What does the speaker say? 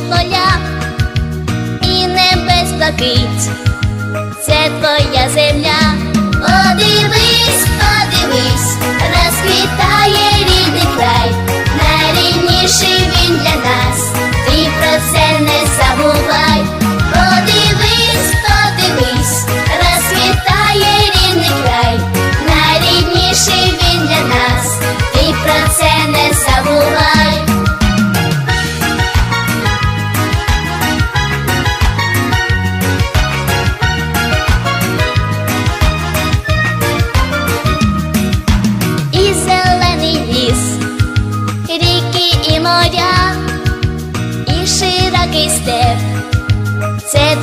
поля, і небес блакить, це твоя земля. step. Said